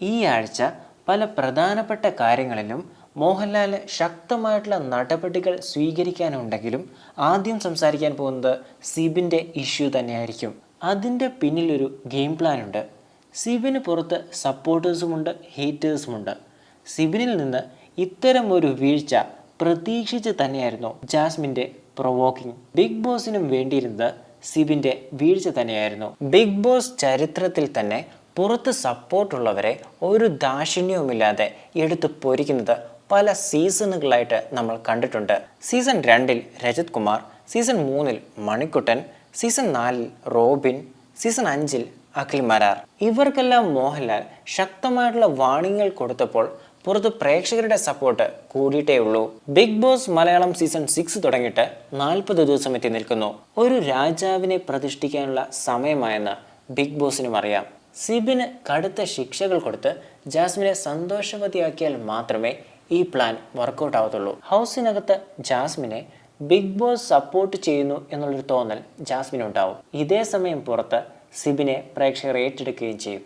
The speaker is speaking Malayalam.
ഈ ആഴ്ച പല പ്രധാനപ്പെട്ട കാര്യങ്ങളിലും മോഹൻലാൽ ശക്തമായിട്ടുള്ള നടപടികൾ സ്വീകരിക്കാനുണ്ടെങ്കിലും ആദ്യം സംസാരിക്കാൻ പോകുന്നത് സിബിന്റെ ഇഷ്യൂ തന്നെയായിരിക്കും. അതിന്റെ പിന്നിലൊരു ഗെയിം പ്ലാൻ ഉണ്ട് സിബിന് പുറത്ത് സപ്പോർട്ടേഴ്സുമുണ്ട് ഹേറ്റേഴ്സുമുണ്ട്. സിബിനിൽ നിന്ന് ഇത്തരം ഒരു വീഴ്ച പ്രതീക്ഷിച്ച് തന്നെയായിരുന്നു ജാസ്മിന്റെ പ്രൊവോക്കിംഗ് ബിഗ് ബോസിനും വേണ്ടിയിരുന്നത് സിബിന്റെ വീഴ്ച തന്നെയായിരുന്നു. ബിഗ് ബോസ് ചരിത്രത്തിൽ തന്നെ പുറത്ത് സപ്പോർട്ടുള്ളവരെ ഒരു ദാക്ഷിണ്യവുമില്ലാതെ എടുത്ത് പൊരിക്കുന്നത് പല സീസണുകളായിട്ട് നമ്മൾ കണ്ടിട്ടുണ്ട്. സീസൺ രണ്ടിൽ രജത് കുമാർ സീസൺ മൂന്നിൽ മണിക്കുട്ടൻ സീസൺ നാലിൽ റോബിൻ സീസൺ അഞ്ചിൽ അഖിൽ മരാർ. ഇവർക്കെല്ലാം മോഹൻലാൽ ശക്തമായിട്ടുള്ള വാണിങ്ങൾ കൊടുത്തപ്പോൾ പുറത്ത് പ്രേക്ഷകരുടെ സപ്പോർട്ട് കൂടിയിട്ടേ ഉള്ളൂ Bigg Boss Malayalam season six തുടങ്ങിയിട്ട് നാൽപ്പത് ദിവസം എത്തി നിൽക്കുന്നു. ഒരു രാജാവിനെ പ്രതിഷ്ഠിക്കാനുള്ള സമയമായെന്ന് ബിഗ് ബോസിനും അറിയാം. സിബിന് കടുത്ത ശിക്ഷകൾ കൊടുത്ത് ജാസ്മിനെ സന്തോഷവതിയാക്കിയാൽ മാത്രമേ ഈ പ്ലാൻ വർക്കൗട്ട് ആവത്തുള്ളൂ. ഹൗസിനകത്ത് ജാസ്മിനെ ബിഗ് ബോസ് സപ്പോർട്ട് ചെയ്യുന്നു എന്നുള്ളൊരു തോന്നൽ ജാസ്മിനുണ്ടാവും. ഇതേ സമയം പുറത്ത് സിബിനെ പ്രേക്ഷകർ ഏറ്റെടുക്കുകയും ചെയ്യും.